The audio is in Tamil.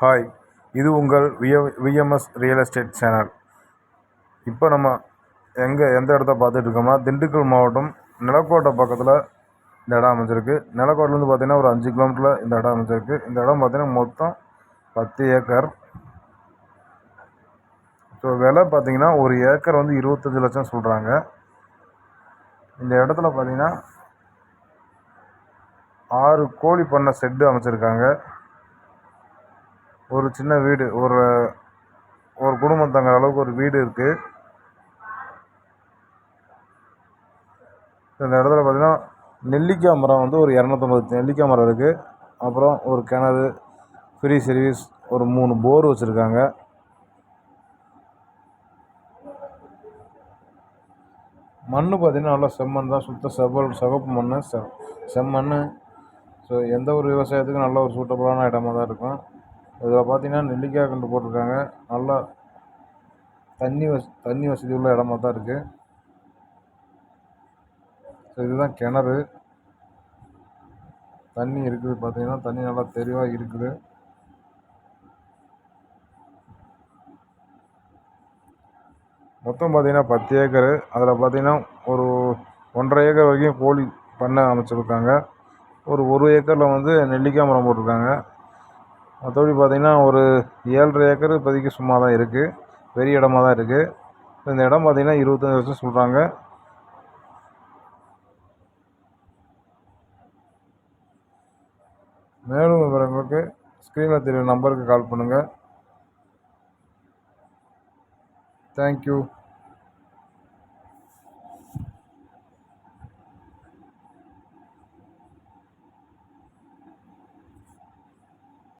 ஹாய் இது உங்கள் விய விஎம்எஸ் ரியல் எஸ்டேட் சேனல் இப்போ நம்ம எங்கே எந்த இடத்த பார்த்துட்டு திண்டுக்கல் மாவட்டம் நிலக்கோட்டை பக்கத்தில் இந்த இடம் அமைஞ்சிருக்கு. நிலக்கோட்டிலேருந்து பார்த்தீங்கன்னா ஒரு அஞ்சு கிலோமீட்டரில் இந்த இடம் அமைஞ்சிருக்கு. இந்த இடம் பார்த்திங்கன்னா மொத்தம் பத்து ஏக்கர். ஸோ விலை பார்த்திங்கன்னா ஒரு ஏக்கர் வந்து இருபத்தஞ்சி லட்சம் சொல்கிறாங்க இந்த இடத்துல பார்த்தீங்கன்னா ஆறு கோழி பண்ணை செட்டு அமைச்சிருக்காங்க. ஒரு சின்ன வீடு ஒரு ஒரு குடும்பம் தங்குற அளவுக்கு ஒரு வீடு இருக்குது இந்த இடத்துல பார்த்திங்கன்னா நெல்லிக்காய் மரம் வந்து ஒரு இரநூத்தம்பது நெல்லிக்காய் மரம் இருக்குது அப்புறம் ஒரு கிணறு ஃப்ரீ சர்வீஸ் ஒரு மூணு போர் வச்சுருக்காங்க. மண் பார்த்திங்கன்னா நல்லா செம்மண் தான். சுத்த செவல் சிவப்பு மண் செ செம்மண் ஸோ எந்த ஒரு விவசாயத்துக்கும் நல்ல ஒரு சூட்டபுளான இடமா தான் இருக்கும். இதில் பார்த்தீங்கன்னா நெல்லிக்காய் கன்று போட்டிருக்காங்க. நல்லா தண்ணி வச தண்ணி வசதி உள்ள இடமா தான் இருக்குது ஸோ இதுதான் கிணறு. தண்ணி இருக்குது பார்த்தீங்கன்னா தண்ணி நல்லா தெளிவாக இருக்குது. மொத்தம் பார்த்தீங்கன்னா பத்து ஏக்கரு. அதில் பார்த்தீங்கன்னா ஒரு ஒன்றரை ஏக்கர் வரைக்கும் கோழி பண்ணை அமைச்சிருக்காங்க. ஒரு ஒரு ஏக்கரில் வந்து நெல்லிக்காய் மரம் போட்டிருக்காங்க. மற்றபடி பார்த்தீங்கன்னா ஒரு ஏழரை ஏக்கர் இப்போதைக்கு சும்மா தான் இருக்குது பெரிய இடமா தான் இருக்குது இந்த இடம் பார்த்திங்கன்னா இருபத்தஞ்சி வருஷம் சொல்கிறாங்க மேலும் விவரங்களுக்கு ஸ்க்ரீனில் தெரியும் நம்பருக்கு கால் பண்ணுங்கள் தேங்க்யூ